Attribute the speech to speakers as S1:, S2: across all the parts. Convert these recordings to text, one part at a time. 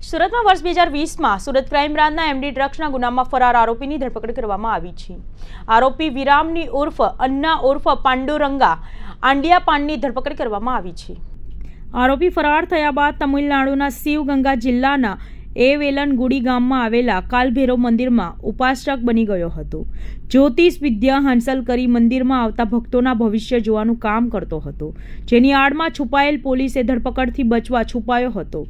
S1: સુરતમાં વર્ષ બે હજાર વીસમાં સુરત ક્રાઇમ બ્રાન્ચના એમડી ડ્રગ્સના ગુનામાં ફરાર આરોપીની ધરપકડ કરવામાં આવી છે. આરોપી વિરામની ઉર્ફ અન્ના ઉર્ફ પાંડુરંગા આંડિયા પાનની ધરપકડ કરવામાં આવી છે. આરોપી ફરાર થયા બાદ તમિલનાડુના શિવગંગા જિલ્લાના એ વેલનગુડી ગામમાં આવેલા કાલભૈરવ મંદિરમાં ઉપાસક બની ગયો હતો. જ્યોતિષ વિદ્યા હાંસલ કરી મંદિરમાં આવતા ભક્તોના ભવિષ્ય જોવાનું કામ કરતો હતો. જેની આડમાં છુપાયેલ પોલીસે ધરપકડથી બચવા છુપાયો હતો.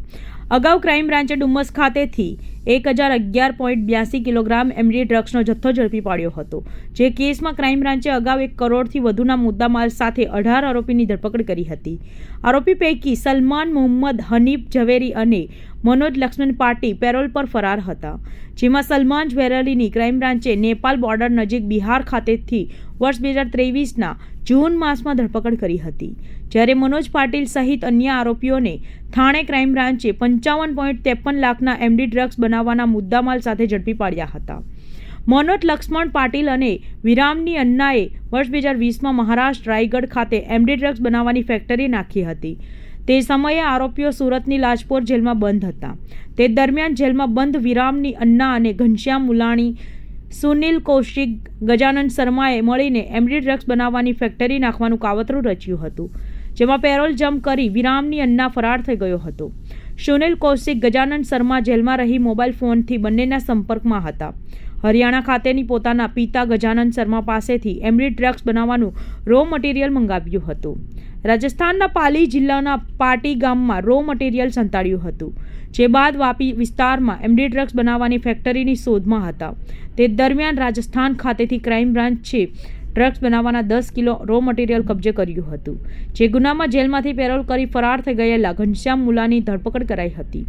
S1: અગાઉ ક્રાઇમ બ્રાન્ચે ડુમ્મસ ખાતેથી એક હજાર અગિયાર પોઈન્ટ બ્યાસી કિલોગ્રામ એમડી ડ્રગ્સનો જથ્થો ઝડપી પાડ્યો હતો, જે કેસમાં ક્રાઇમ બ્રાન્ચે અગાઉ એક કરોડથી વધુના મુદ્દામાલ સાથે અઢાર આરોપીની ધરપકડ કરી હતી. આરોપી પૈકી સલમાન, મોહમ્મદ, હનીફ, ઝવેરી અને મનોજ લક્ષ્મણ પાટી પેરોલ પર ફરાર હતા. જેમાં સલમાન જ્વેલરીની ક્રાઇમ બ્રાન્ચે નેપાલ બોર્ડર નજીક બિહાર ખાતેથી વર્ષ બે હજાર ત્રેવીસના જૂન માસમાં ધરપકડ કરી હતી. જ્યારે મનોજ પાટીલ સહિત અન્ય આરોપીઓને થાણે ક્રાઇમ બ્રાન્ચે પંચાવન પોઈન્ટ ત્રેપન લાખના એમડી ડ્રગ્સ બનાવવાના મુદ્દામાલ સાથે ઝડપી પાડ્યા હતા. મનોજ લક્ષ્મણ પાટીલ અને વિરામની અન્નાએ વર્ષ બે હજાર વીસમાં મહારાષ્ટ્ર, રાયગઢ ખાતે એમડી ડ્રગ્સ બનાવવાની ફેક્ટરી નાખી હતી. તે સમયે આરોપીઓ સુરતની લાજપોર જેલમાં બંધ હતા. તે દરમિયાન જેલમાં બંધ વિરામની અન્ના અને ઘનશ્યામ મુલાણી, સુનિલ કૌશિક, ગજાનંદ શર્માએ મળીને એમડી ડ્રગ્સ બનાવવાની ફેક્ટરી નાખવાનું કાવતરું રચ્યું હતું, જેમાં પેરોલ જમ્પ કરી વિરામની અન્ના ફરાર થઈ ગયો હતો. સુનિલ કૌશિક, ગજાનંદ શર્મા જેલમાં રહી મોબાઈલ ફોનથી બંનેના સંપર્કમાં હતા. હરિયાણા ખાતેની પોતાના પિતા ગજાનંદ શર્મા પાસેથી એમડી ડ્રગ્સ બનાવવાનું રો મટીરિયલ મંગાવ્યું હતું. રાજસ્થાનના પાલી જિલ્લાના પાટી ગામમાં રો મટીરિયલ સંતાડ્યું હતું, જે બાદ વાપી વિસ્તારમાં એમડી ડ્રગ્સ બનાવવાની ફેક્ટરીની શોધમાં હતા. તે દરમિયાન રાજસ્થાન ખાતેથી ક્રાઇમ બ્રાન્ચે ડ્રગ્સ બનાવવાના દસ કિલો રો મટીરિયલ કબજે કર્યું હતું. જે ગુનામાં જેલમાંથી પેરોલ કરી ફરાર થઈ ગયેલા ઘનશ્યામ મુલાની ધરપકડ કરાઈ હતી.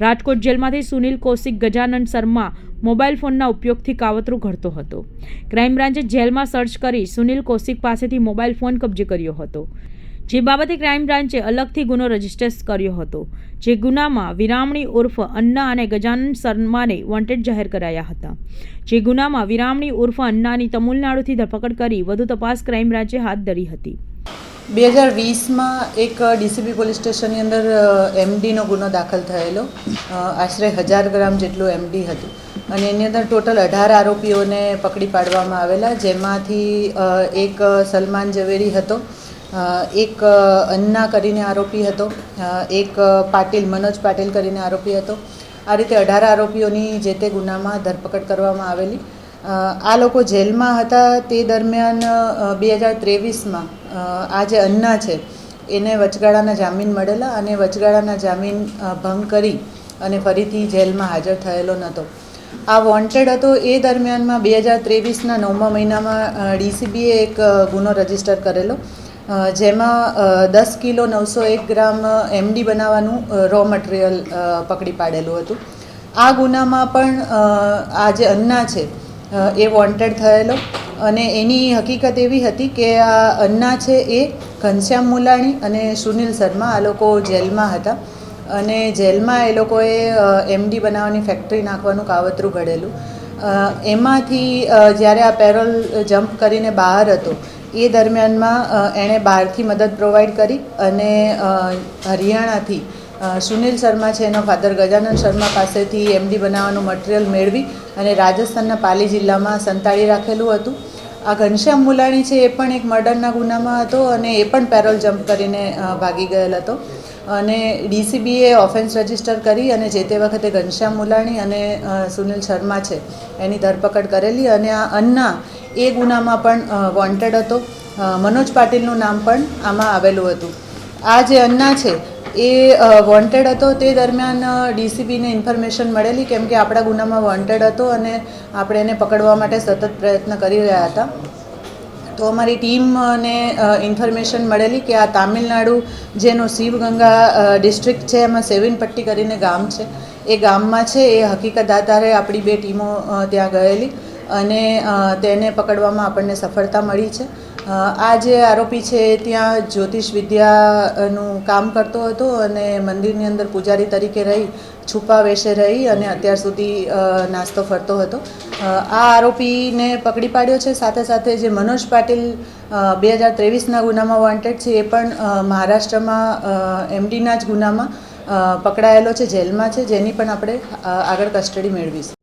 S1: રાજકોટ જેલમાંથી સુનિલ કૌશિક, ગજાનંદ શર્મા મોબાઈલ ફોનના ઉપયોગથી કાવતરું ઘડતો હતો. ક્રાઇમ બ્રાન્ચે જેલમાં સર્ચ કરી સુનિલ કૌશિક પાસેથી મોબાઈલ ફોન કબજે કર્યો હતો. જે બાબતે ક્રાઇમ બ્રાન્ચે અલગથી ગુનો રજિસ્ટર કર્યો હતો, જે ગુનામાં વિરામણી ઉર્ફ અન્ના અને ગજાનંદ શર્માને વોન્ટેડ જાહેર કરાયા હતા. જે ગુનામાં વિરામણી ઉર્ફ અન્નાની તમિલનાડુથી ધરપકડ કરી વધુ તપાસ ક્રાઇમ બ્રાન્ચે હાથ ધરી હતી.
S2: બે હજાર વીસમાં એક ડીસીબી પોલીસ સ્ટેશનની અંદર એમડીનો ગુનો દાખલ થયેલો. આશરે હજાર ગ્રામ જેટલું એમડી હતું. અને એની અંદર ટોટલ અઢાર આરોપીઓને પકડી પાડવામાં આવેલા, જેમાંથી એક સલમાન ઝવેરી હતો. એક અન્ના કરીને આરોપી હતો. એક પાટીલ, મનોજ પાટીલ કરીને આરોપી હતો. આ રીતે અઢાર આરોપીઓની જે તે ગુનામાં ધરપકડ કરવામાં આવેલી. આ લોકો જેલમાં હતા. તે દરમિયાન બે હજાર ત્રેવીસમાં આ જે અન્ના છે, એને વચગાળાના જામીન મળેલા અને વચગાળાના જામીન ભંગ કરી અને ફરીથી જેલમાં હાજર થયેલો નહોતો. આ વોન્ટેડ હતો. એ દરમિયાનમાં બે હજાર ત્રેવીસના નવમા મહિનામાં ડીસીબીએ એક ગુનો રજિસ્ટર કરેલો. જેમાં દસ કિલો નવસો એક ગ્રામ એમડી બનાવવાનું રો મટીરિયલ પકડી પાડેલું હતું. આ ગુનામાં પણ આ જે અન્ના છે એ વોન્ટેડ થયેલો. અને એની હકીકત એવી હતી કે આ અન્ના છે એ ઘનશ્યામ મુલાણી અને સુનિલ શર્મા આ લોકો જેલમાં હતા. અને જેલમાં એ લોકોએ એમડી બનાવવાની ફેક્ટરી નાખવાનું કાવતરું ઘડેલું. એમાંથી જ્યારે આ પેરોલ જમ્પ કરીને બહાર હતો એ દરમિયાનમાં એણે બહારથી મદદ પ્રોવાઈડ કરી અને હરિયાણાથી સુનિલ શર્મા છે એનો ફાધર ગજાનંદ શર્મા પાસેથી એમડી બનાવવાનું મટીરિયલ મેળવી અને રાજસ્થાનના પાલી જિલ્લામાં સંતાડી રાખેલું હતું. આ ઘનશ્યામ મુલાણી છે એ પણ એક મર્ડરના ગુનામાં હતો અને એ પણ પેરોલ જમ્પ કરીને ભાગી ગયેલ હતો. અને ડીસીબીએ ઓફેન્સ રજિસ્ટર કરી અને જે તે વખતે ઘનશ્યામ મુલાણી અને સુનિલ શર્મા છે એની ધરપકડ કરેલી અને આ અન્ના એ ગુનામાં પણ વોન્ટેડ હતો. મનોજ પાટીલનું નામ પણ આમાં આવેલું હતું. આ જે અન્ના છે, એ વોન્ટેડ હતો. તે દરમિયાન ડીસીબીને ઇન્ફોર્મેશન મળેલી કેમ કે આપણા ગુનામાં વોન્ટેડ હતો અને આપણે એને પકડવા માટે સતત પ્રયત્ન કરી રહ્યા હતા. તો અમારી ટીમને ઇન્ફોર્મેશન મળેલી કે આ તામિલનાડુ જેનો શિવગંગા ડિસ્ટ્રિક્ટ છે, એમાં સેવિનપટ્ટી કરીને ગામ છે. એ ગામમાં છે. એ હકીકત આધારે આપણી બે ટીમો ત્યાં ગયેલી. અને તેને પકડવામાં આપણને સફળતા મળી છે. આ જે આરોપી છે ત્યાં જ્યોતિષ વિદ્યાનું કામ કરતો હતો અને મંદિરની અંદર પૂજારી તરીકે રહી, છુપા વેશે રહી અને અત્યાર સુધી નાસ્તો ફરતો હતો. આ આરોપીને પકડી પાડ્યો છે. સાથે સાથે જે મનોજ પાટીલ બે હજાર ત્રેવીસના ગુનામાં વોન્ટેડ છે, એ પણ મહારાષ્ટ્રમાં એમડીના જ ગુનામાં પકડાયેલો છે, જેલમાં છે, જેની પણ આપણે આગળ કસ્ટડી મેળવીશું.